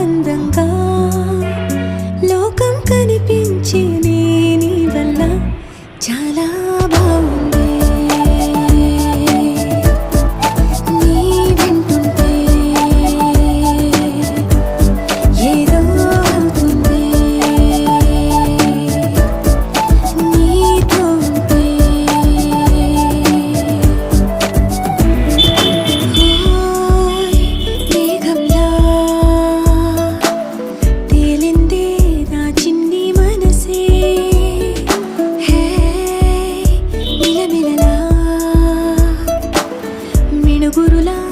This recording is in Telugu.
అందంగా. లోకం చాలా వెలుగురులా